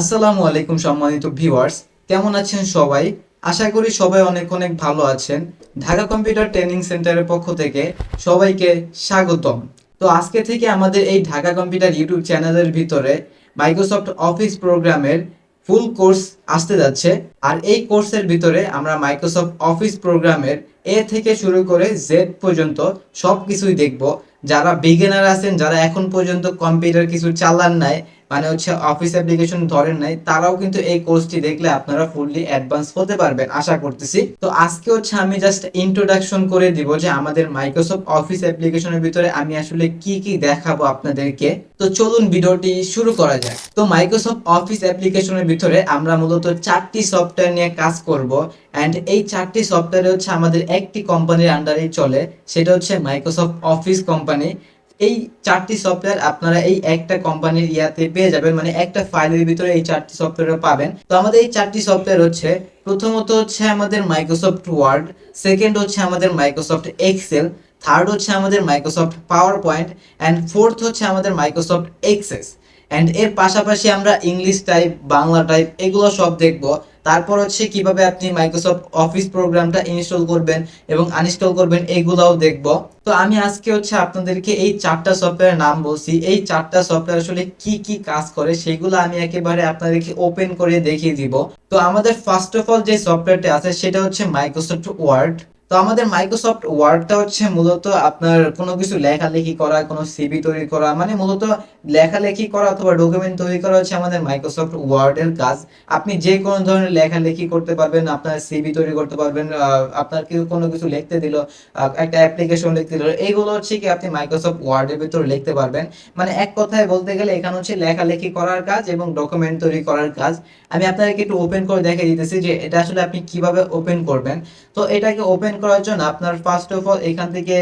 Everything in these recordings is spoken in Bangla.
আসসালামু আলাইকুম সম্মানিত ভিউয়ার্স, কেমন আছেন সবাই? আশা করি সবাই অনেক অনেক ভালো আছেন। ঢাকা কম্পিউটার ট্রেনিং সেন্টারের পক্ষ থেকে সবাইকে স্বাগতম। তো আজকে থেকে আমাদের এই ঢাকা কম্পিউটার ইউটিউব চ্যানেলের ভিতরে মাইক্রোসফট অফিস প্রোগ্রামের ফুল কোর্স আসতে যাচ্ছে। আর এই কোর্সের ভিতরে আমরা মাইক্রোসফট অফিস প্রোগ্রামের এ থেকে শুরু করে জেড পর্যন্ত সব কিছুই দেখব। যারা বিগিনার আছেন, যারা এখন পর্যন্ত কম্পিউটার কিছু চালান নাই মানে হচ্ছে অফিস অ্যাপ্লিকেশন ধরেন নাই, তারাও কিন্তু এই কোর্সটি দেখলে আপনারা ফুললি অ্যাডভান্স হতে পারবেন, আশা করতেছি। তো আজকে হচ্ছে আমি জাস্ট ইন্ট্রোডাকশন করে দিব যে আমাদের মাইক্রোসফট অফিস অ্যাপ্লিকেশনের ভিতরে আমি আসলে কি কি দেখাবো আপনাদেরকে। তো চলুন ভিডিওটি শুরু করা যাক। তো মাইক্রোসফট অফিস অ্যাপ্লিকেশনের ভিতরে আমরা মূলত চারটি সফটওয়্যার নিয়ে কাজ করব অ্যান্ড এই চারটি সফটওয়্যার হচ্ছে আমাদের একটি কোম্পানির আন্ডারেই চলে, সেটা হচ্ছে মাইক্রোসফট অফিস কোম্পানি এই চারটি সফটওয়্যার আপনারা এই একটা কোম্পানির ইয়াতে পেয়ে যাবেন মানে একটা ফাইলের ভিতরে এই চারটি সফটওয়্যার পাবেন। তো আমাদের এই চারটি সফটওয়্যার হচ্ছে, প্রথমত হচ্ছে আমাদের মাইক্রোসফট ওয়ার্ড সেকেন্ড হচ্ছে আমাদের মাইক্রোসফট এক্সেল থার্ড হচ্ছে আমাদের Microsoft PowerPoint and fourth হচ্ছে আমাদের মাইক্রোসফট এক্সেস অ্যান্ড এর পাশাপাশি আমরা ইংলিশ টাইপ বাংলা টাইপ এগুলো সব দেখব। তারপর হচ্ছে কীভাবে আপনি মাইক্রোসফট অফিস প্রোগ্রামটা ইনস্টল করবেন এবং আনইনস্টল করবেন, এগুলাও দেখব। তো আমি আজকে হচ্ছে আপনাদেরকে এই চারটা সফটওয়্যার নাম বলছি। এই চারটা সফটওয়্যার আসলে কি কি কাজ করে সেগুলো আমি একেবারে আপনাদেরকে ওপেন করে দেখিয়ে দিব। তো আমাদের ফার্স্ট অফ অল যে সফটওয়্যারটি আছে সেটা হচ্ছে মাইক্রোসফট ওয়ার্ড তো আমাদের মাইক্রোসফট ওয়ার্ডটা হচ্ছে মূলত আপনার কোনো কিছু লেখালেখি করা, কোনো সিভি তৈরি করা মানে মূলত লেখালেখি করা অথবা ডকুমেন্ট তৈরি করা হচ্ছে আমাদের মাইক্রোসফট ওয়ার্ডের কাজ। আপনি যে কোনো ধরনের লেখালেখি করতে পারবেন, আপনার সিভি তৈরি করতে পারবেন আপনার কেউ কোনো কিছু লিখতে দিল একটা অ্যাপ্লিকেশন লিখতে দিল, এইগুলো হচ্ছে কি আপনি মাইক্রোসফট ওয়ার্ডের ভিতর লিখতে পারবেন। মানে এক কথায় বলতে গেলে এখানে হচ্ছে লেখালেখি করার কাজ এবং ডকুমেন্ট তৈরি করার কাজ। আমি আপনাদেরকে একটু ওপেন করে দেখে দিতেছি যে এটা আসলে আপনি কীভাবে ওপেন করবেন। তো এটাকে ওপেন করার জন্য আপনার ফার্স্ট অফ অল এখান থেকে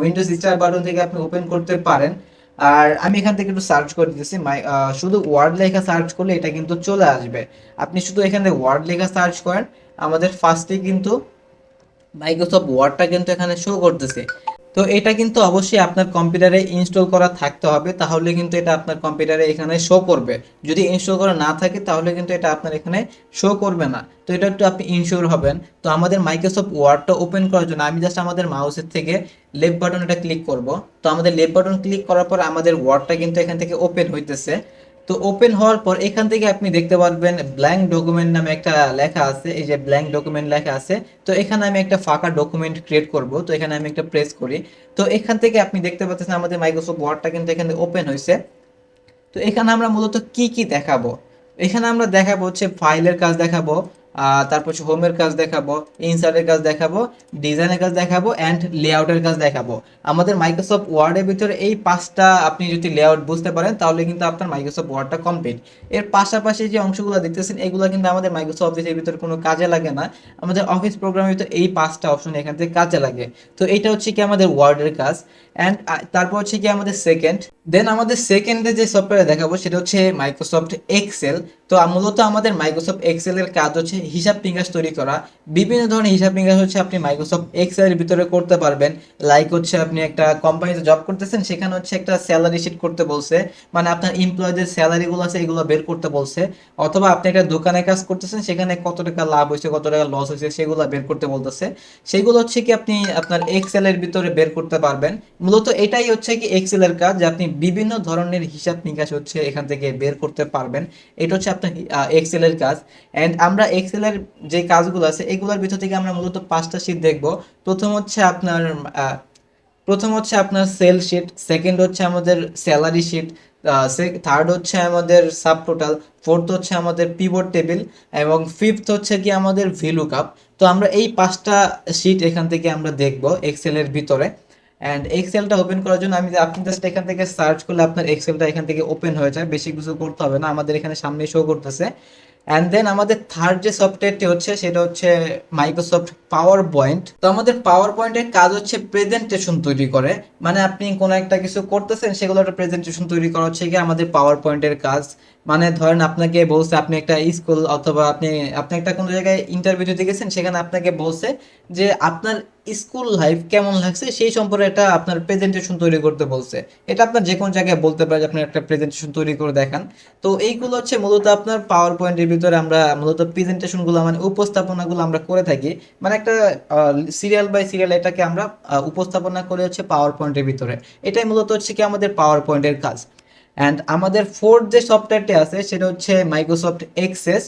উইন্ডোজ স্টার বাটন থেকে আপনি ওপেন করতে পারেন। আর আমি এখান থেকে একটু সার্চ করে দিতেছি। মাই শুধু ওয়ার্ড লেখা সার্চ করলে এটা কিন্তু চলে আসবে। আপনি শুধু এখানে ওয়ার্ড লেখা সার্চ করেন। আমাদের ফার্স্টে কিন্তু মাইক্রোসফট ওয়ার্ডটা কিন্তু এখানে শো করতেছে। তো এটা কিন্তু অবশ্যই আপনার কম্পিউটারে ইনস্টল করা থাকতে হবে, তাহলে কিন্তু এটা আপনার কম্পিউটারে এখানে শো করবে। যদি ইনস্টল করা না থাকে, তাহলে কিন্তু এটা আপনার এখানে শো করবে না। তো এটা একটু আপনি ইনশিওর হবেন। তো আমাদের মাইক্রোসফট ওয়ার্ডটা ওপেন করার জন্য আমি জাস্ট আমাদের মাউসের থেকে লেফট বাটন এটা ক্লিক করব। তো আমাদের লেফট বাটন ক্লিক করার পর আমাদের ওয়ার্ডটা কিন্তু এখান থেকে ওপেন হইতেছে। তো ওপেন হওয়ার পর এখান থেকে আপনি দেখতে পারবেন ব্ল্যাঙ্ক ডকুমেন্ট নামে একটা লেখা আছে, এই যে ব্ল্যাঙ্ক ডকুমেন্ট লেখা আছে। তো এখানে আমি একটা ফাঁকা ডকুমেন্ট ক্রিয়েট করব, তো এখানে আমি একটা প্রেস করি। তো এখান থেকে আপনি দেখতে পাচ্ছেন আমাদের মাইক্রোসফট ওয়ার্ডটা কিন্তু এখানে ওপেন হয়েছে। তো এখানে আমরা মূলত কি কি দেখাবো? এখানে আমরা দেখাবো হচ্ছে ফাইলের কাজ দেখাবো তারপর হচ্ছে হোমের কাজ দেখাবো ইনসার্টের কাজ দেখাবো ডিজাইনের কাজ দেখাবো অ্যান্ড লেআউটের কাজ দেখাবো। আমাদের মাইক্রোসফট ওয়ার্ডের ভিতরে এই পাঁচটা আপনি যদি লেআউট বুঝতে পারেন, তাহলে কিন্তু আপনার মাইক্রোসফট ওয়ার্ডটা কমপ্লিট এর পাশাপাশি যে অংশগুলো দেখতেছেন, এগুলো কিন্তু আমাদের মাইক্রোসফট অফিসের ভিতরে কোনো কাজে লাগে না। আমাদের অফিস প্রোগ্রামের ভিতরে এই পাঁচটা অপশন এখান থেকে কাজে লাগে। তো এটা হচ্ছে কি আমাদের ওয়ার্ডের কাজ। অ্যান্ড তারপর হচ্ছে কি আমাদের সেকেন্ড দেন আমাদের সেকেন্ডে যে সফটওয়্যার দেখাবো সেটা হচ্ছে মাইক্রোসফট এক্সেল তো মূলত আমাদের মাইক্রোসফট এক্সেল এর কাজ হচ্ছে হিসাব নিকাশ তৈরি করা। বিভিন্ন ধরনের হিসাব নিকাশ হচ্ছে আপনি মাইক্রোসফট এক্সেল এর ভিতরে করতে পারবেন। লাইক হচ্ছে আপনি একটা কোম্পানিতে জব করতেছেন, সেখানে হচ্ছে একটা স্যালারি শিট করতে বলছে। মানে আপনার এমপ্লয়ীদের স্যালারিগুলো আছে, এগুলো বের করতে বলছে। অথবা আপনি একটা দোকানে কাজ করতেছেন, সেখানে কত টাকা লাভ হয়েছে, কত টাকা লস হয়েছে, সেগুলো বের করতে বলতেছে। সেগুলো হচ্ছে কি আপনি আপনার এক্সেল এর ভিতরে বের করতে পারবেন। মূলত এটাই হচ্ছে কি এক্সেল এর কাজ, যে আপনি বিভিন্ন ধরনের হিসাব নিকাশ হচ্ছে এখান থেকে বের করতে পারবেন। এটা হচ্ছে আপনার এক্সেল এর কাজ। অ্যান্ড আমরা এক্সেল এর যে কাজগুলো আছে, এগুলোর ভিতর থেকে আমরা মূলত পাঁচটা শীট দেখব। প্রথম হচ্ছে আপনার প্রথম হচ্ছে আপনার সেল শিট সেকেন্ড হচ্ছে আমাদের স্যালারি শিট থার্ড হচ্ছে আমাদের সাব টোটাল ফোর্থ হচ্ছে আমাদের পিভট টেবিল এবং ফিফথ হচ্ছে কি আমাদের ভিলু কাপ তো আমরা এই পাঁচটা শিট এখান থেকে আমরা দেখব এক্সেলের ভিতরে। অ্যান্ড এক্সেলটা ওপেন করার জন্য আমি আপনি জাস্ট এখান থেকে সার্চ করলে আপনার এক্সেলটা এখান থেকে ওপেন হয়ে যায়। বেশি কিছু করতে হবে না। আমাদের এখানে সামনে শো করতেছে। অ্যান্ড দেন আমাদের থার্ড যে সফটওয়্যারটি হচ্ছে, সেটা হচ্ছে মাইক্রোসফট পাওয়ার পয়েন্ট তো আমাদের পাওয়ার পয়েন্টের কাজ হচ্ছে প্রেজেন্টেশন তৈরি করে। মানে আপনি কোনো একটা কিছু করতেছেন, সেগুলো একটা প্রেজেন্টেশন তৈরি করা হচ্ছে কি আমাদের পাওয়ার পয়েন্টের কাজ। মানে ধরেন আপনাকে বলছে আপনি একটা স্কুল অথবা আপনি আপনি একটা কোনো জায়গায় ইন্টারভিউ দিতে গেছেন, সেখানে আপনাকে বলছে যে আপনার স্কুল লাইফ কেমন লাগছে সেই সম্পর্কে একটা আপনার প্রেজেন্টেশন তৈরি করতে বলছে। এটা আপনার যে কোনো জায়গায় বলতে পারে যে আপনি একটা প্রেজেন্টেশন তৈরি করে দেখান। তো এইগুলো হচ্ছে মূলত আপনার পাওয়ার পয়েন্টের ভিতরে আমরা মূলত প্রেজেন্টেশনগুলো মানে উপস্থাপনাগুলো আমরা করে থাকি। মানে একটা সিরিয়াল বাই সিরিয়াল এটাকে আমরা উপস্থাপনা করে হচ্ছে পাওয়ার পয়েন্টের ভিতরে। এটাই মূলত হচ্ছে কি আমাদের পাওয়ার পয়েন্টের কাজ। অ্যান্ড আমাদের ফোর্থ যে সফটওয়্যারটি আছে, সেটা হচ্ছে মাইক্রোসফট এক্সেস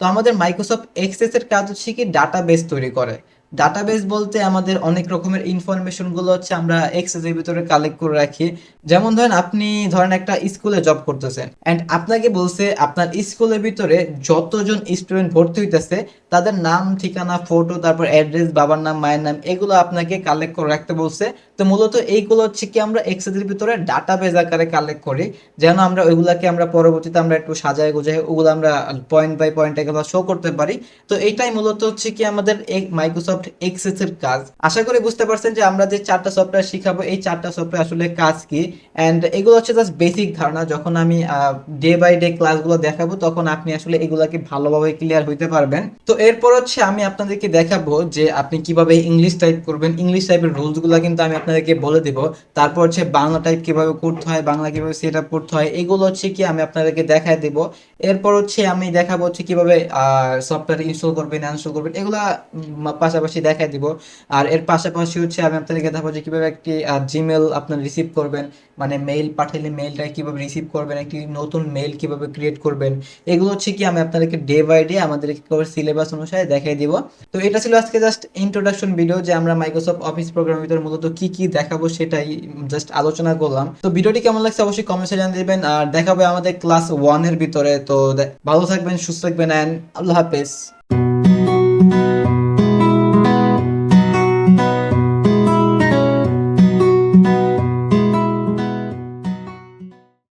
তো আমাদের মাইক্রোসফট এক্সেসের কাজ হচ্ছে কি ডাটাবেস তৈরি করে। ডাটাবেস বলতে আমাদের অনেক রকমের ইনফরমেশনগুলো হচ্ছে আমরা এক্সেস এর ভিতরে কালেক্ট করে রাখি। যেমন ধরেন আপনি ধরেন একটা স্কুলে জব করতেছেন অ্যান্ড আপনাকে বলছে আপনার স্কুলের ভিতরে যতজন স্টুডেন্ট ভর্তি হইতেছে, তাদের নাম, ঠিকানা ফটো তারপর অ্যাড্রেস বাবার নাম, মায়ের নাম, এগুলো আপনাকে কালেক্ট করে রাখতে বলছে। তো মূলত এইগুলো হচ্ছে কি আমরা এক্সেস এর ভিতরে ডাটাবেস আকারে কালেক্ট করি, যেন আমরা ওইগুলাকে আমরা পরবর্তীতে আমরা একটু সাজায় গোজায় ওগুলো আমরা পয়েন্ট বাই পয়েন্ট এগুলো শো করতে পারি। তো এইটাই মূলত হচ্ছে কি আমাদের এই মাইক্রোসফট এক্সেস এর কাজ। আশা করি বুঝতে পারছেন যে আমরা যে চারটা সফটওয়্যার শিখাবো, এই চারটা সফটওয়্যার আসলে কাজ কি? অ্যান্ড এগুলো হচ্ছে জাস্ট বেসিক ধারণা। যখন আমি ডে বাই ডে ক্লাসগুলো দেখাবো, তখন আপনি আসলে এগুলাকে ভালোভাবে ক্লিয়ার হইতে পারবেন। তো এরপর হচ্ছে আমি আপনাদেরকে দেখাবো যে আপনি কীভাবে ইংলিশ টাইপ করবেন। ইংলিশ টাইপের রুলসগুলো কিন্তু আমি আপনাদেরকে বলে দিব। তারপর হচ্ছে বাংলা টাইপ কীভাবে করতে হয়, বাংলা কীভাবে সেট আপ করতে হয়, এগুলো হচ্ছে কি আমি আপনাদেরকে দেখায় দেব। এরপর হচ্ছে আমি দেখাবো হচ্ছে কীভাবে সফটওয়্যার ইনস্টল করবেন আনস্টল করবেন এগুলা পাশাপাশি দেখাই দিব। আর এর পাশাপাশি হচ্ছে আমি আপনাদেরকে দেখাবো যে কীভাবে একটি জিমেল আপনার রিসিভ করবেন মানে মেইল পাঠালে মেইলটা কীভাবে রিসিভ করবেন, একটি নতুন মেইল কীভাবে ক্রিয়েট করবেন, এগুলো হচ্ছে কি আমি আপনাদেরকে ডে বাই ডে আমাদেরকে সিলেবাস অনুসারে দেখাই দিব। তো এটা ছিল আজকে জাস্ট ইন্ট্রোডাকশন ভিডিও যে আমরা মাইক্রোসফট অফিস প্রোগ্রামের ভিতরে মূলত কি কি দেখাবো সেটাই জাস্ট আলোচনা করলাম। তো ভিডিওটি কেমন লাগছে অবশ্যই কমেন্টে জানিয়ে দিবেন। আর দেখাবে আমাদের ক্লাস ওয়ানের ভিতরে। তো দে- ভালো থাকবেন সুস্থ থাকবেন অ্যান্ড আল্লাহ হাফেজ।